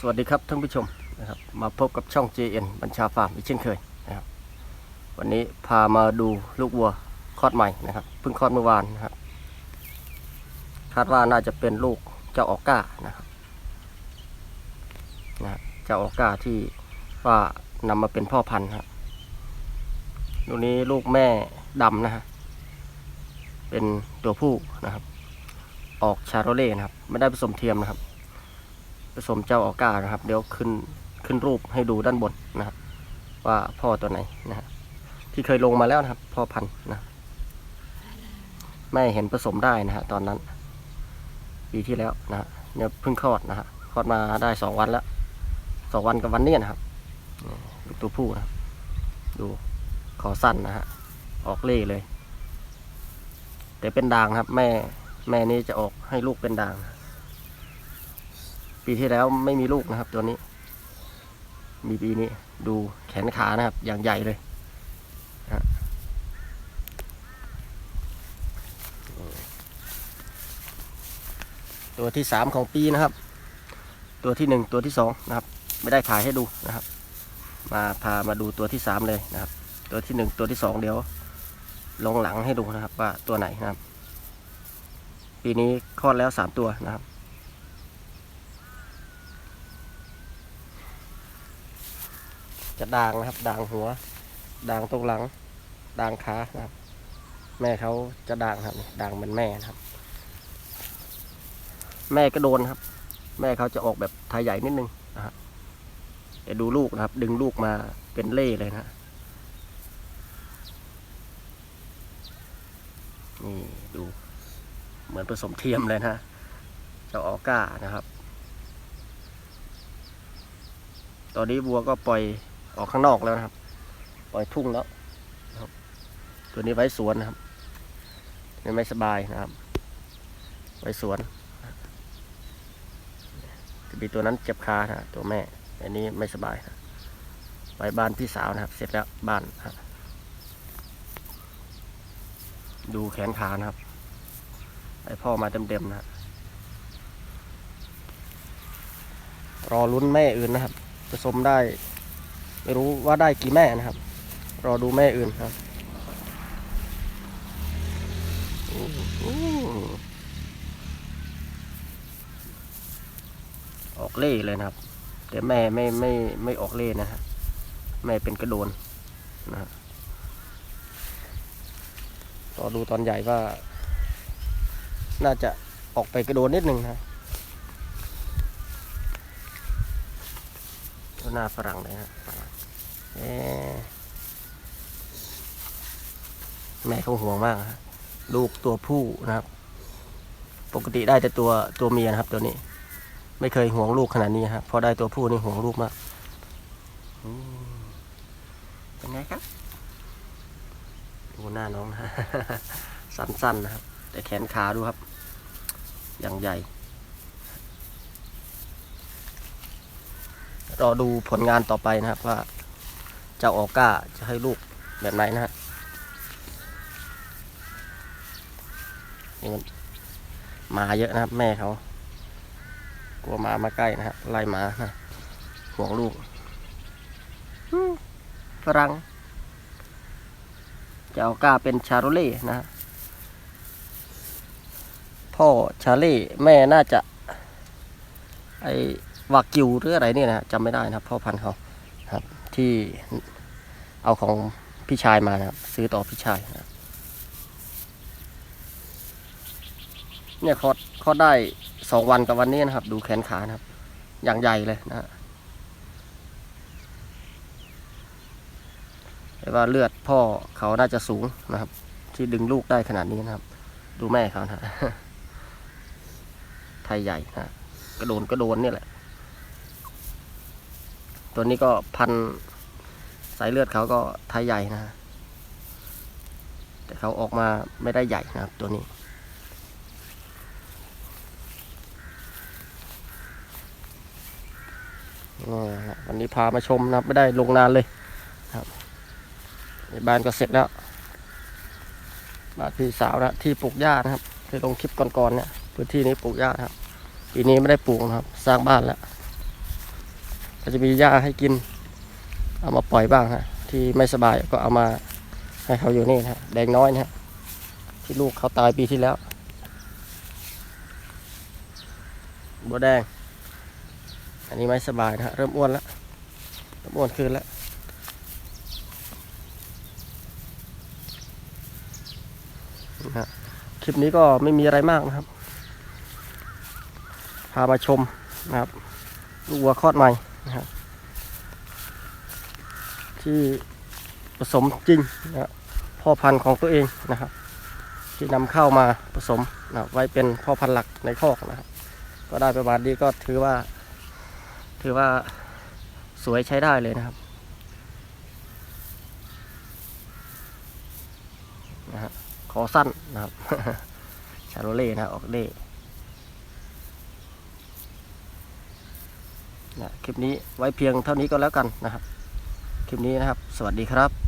สวัสดีครับท่านผู้ชมนะครับมาพบกับช่อง JN บัญชาฟาร์มอีกเช่นเคย วันนี้พามาดูลูกวัวคลอดใหม่นะครับเพิ่งคลอดเมื่อวานนะครับคาดว่าน่าจะเป็นลูกเจ้าออก้านะครับนะฮะเจ้าออก้าที่ว่านำมาเป็นพ่อพันธุ์ครับลูกนี้ลูกแม่ดำนะฮะเป็นตัวผู้นะครับ ออกชาโรเล่นะครับ ไม่ได้ผสมเทียมนะครับ ผสมเจ้าออก้านะครับ เดี๋ยวขึ้นขึ้นรูปให้ดูด้านบนนะครับว่าพ่อตัวไหนนะฮะ ที่เคยลงมาแล้วนะครับ พอพันนะแม่เห็นผสมได้นะฮะตอนนั้น ปีที่แล้วนะเนี่ยเพิ่งคลอดนะฮะคลอดมาได้สองวันแล้วสองวันกับวันเนี้ยนะครับลูกตัวผู้นะดูขอสั้นนะฮะออกเล่เลย แต่เป็นด่างครับ แม่แม่นี้จะออกให้ลูกเป็นด่าง ปีที่แล้วไม่มีลูกนะครับ ตัวนี้ มีปีนี้ดูแขนขานะครับ อย่างใหญ่เลยนะฮะ ตัวที่สามของปีนะครับ ตัวที่หนึ่งตัวที่สองนะครับ ไม่ได้ถ่ายให้ดูนะครับ มาพามาดูตัวที่สามเลยนะครับ ตัวที่หนึ่งตัวที่สองเดี๋ยว ลงหลังให้ดูนะครับ ว่าตัวไหนนะครับ ปีนี้คลอดแล้วสามตัวนะครับจะด่างนะครับด่างหัวด่างตรงหลังด่างขานะครับ แม่เขาจะด่างครับด่างเหมือนแม่นะครับ แม่ก็โดนครับ แม่เขาจะออกแบบทายใหญ่นิดนึงนะฮะเดี๋ยวดูลูกนะครับ ดึงลูกมาเป็นเล่เลยนะนี่ดูเหมือนผสมเทียมเลยนะเจ้าออก้านะครับ ตอนนี้บัวก็ปล่อยออกข้างนอกแล้วนะครับ ปล่อยทุ่งแล้วนะครับตัวนี้ไว้สวนนะครับนี่ไม่สบายนะครับ ไว้สวน มีตัวนั้นเจ็บขานะตัวแม่ อันนี้ไม่สบายนะไปบ้านพี่สาวนะครับ เสร็จแล้วบ้านนะครับดูแขนขานะครับ ไอพ่อมาเต็มๆนะครับรอลุ้นแม่อื่นนะครับผสมได้ ไม่รู้ว่าได้กี่แม่นะครับ รอดูแม่อื่นครับอู้หู ออกเล่เลยนะครับ แต่แม่ไม่ไม่ไม่ออกเล่นะฮะแม่เป็นกระโดนนะฮะรอดูตอนใหญ่ว่า น่าจะออกไปกระโดนนิดหนึ่งนะหน้าฝรั่งเลยฮะแม่เขาห่วงมากฮะลูกตัวผู้นะครับ ปกติได้แต่ตัวตัวเมียนะครับตัวนี้ ไม่เคยห่วงลูกขนาดนี้ครับพอได้ตัวผู้นี่ห่วงลูกมากเป็นไงครับดูหน้าน้องนะสั้นๆนะครับ แต่แขนขาดูครับ อย่างใหญ่ รอดูผลงานต่อไปนะครับว่าเจ้าออก้าจะให้ลูกแบบไหนนะฮะนี่มันมาเยอะนะครับแม่เขา ลัวหมามาใกล้นะฮะไล่หมานะห่วงลูกฝรั่งเจ้าออก้าเป็นชาโรเล่นะฮะพ่อชาเล่แม่น่าจะ ไอวากิวหรืออะไรเนี่ยนะจำไม่ได้นะครับพ่อพันธุ์เขาครับ ที่เอาของพี่ชายมานะครับ ซื้อต่อพี่ชายนะเนี่ยคอดคอดได้ สองวันกับวันนี้นะครับ ดูแขนขานะครับ อย่างใหญ่เลยนะฮะแต่ว่าเลือดพ่อเขาน่าจะสูงนะครับ ที่ดึงลูกได้ขนาดนี้นะครับ ดูแม่เขานะไทยใหญ่นะกระโดนกระโดนเนี่ยแหละ ตัวนี้ก็พันสายเลือดเขาก็ไทยใหญ่นะ แต่เขาออกมาไม่ได้ใหญ่นะครับตัวนี้ นี่ฮะวันนี้พามาชมนะครับไม่ได้ลงนานเลยครับในบ้านก็เสร็จแล้วบ้านพี่สาวนะที่ปลูกหญ้านะครับเคยลงคลิปก่อนๆเนี่ยพื้นที่นี้ปลูกหญ้าครับปีนี้ไม่ได้ปลูกนะครับ สร้างบ้านแล้วก็จะมีหญ้าให้กิน เอามาปล่อยบ้างฮะที่ไม่สบายก็เอามาให้เขาอยู่นี่นะฮะแดงน้อยนะฮะที่ลูกเขาตายปีที่แล้วบัวแดง อันนี้ไม่สบายนะฮะเริ่มอ้วนแล้วเริ่มอ้วนขึ้นแล้วนะคลิปนี้ก็ไม่มีอะไรมากนะครับ พามาชมนะครับลูกวัวคลอดใหม่นะครับที่ผสมจริงนะครับพ่อพันธุ์ของตัวเองนะครับ ที่นำเข้ามาผสมนะไว้เป็นพ่อพันธุ์หลักในคอกนะครับ ก็ได้ประมาณนี้ก็ถือว่า ถือว่าสวยใช้ได้เลยนะครับนะฮะคอสั้นนะครับ ชาโรเล่นะออกเล่นะคลิปนี้ไว้เพียงเท่านี้ก็แล้วกันนะครับ คลิปนี้นะครับ สวัสดีครับ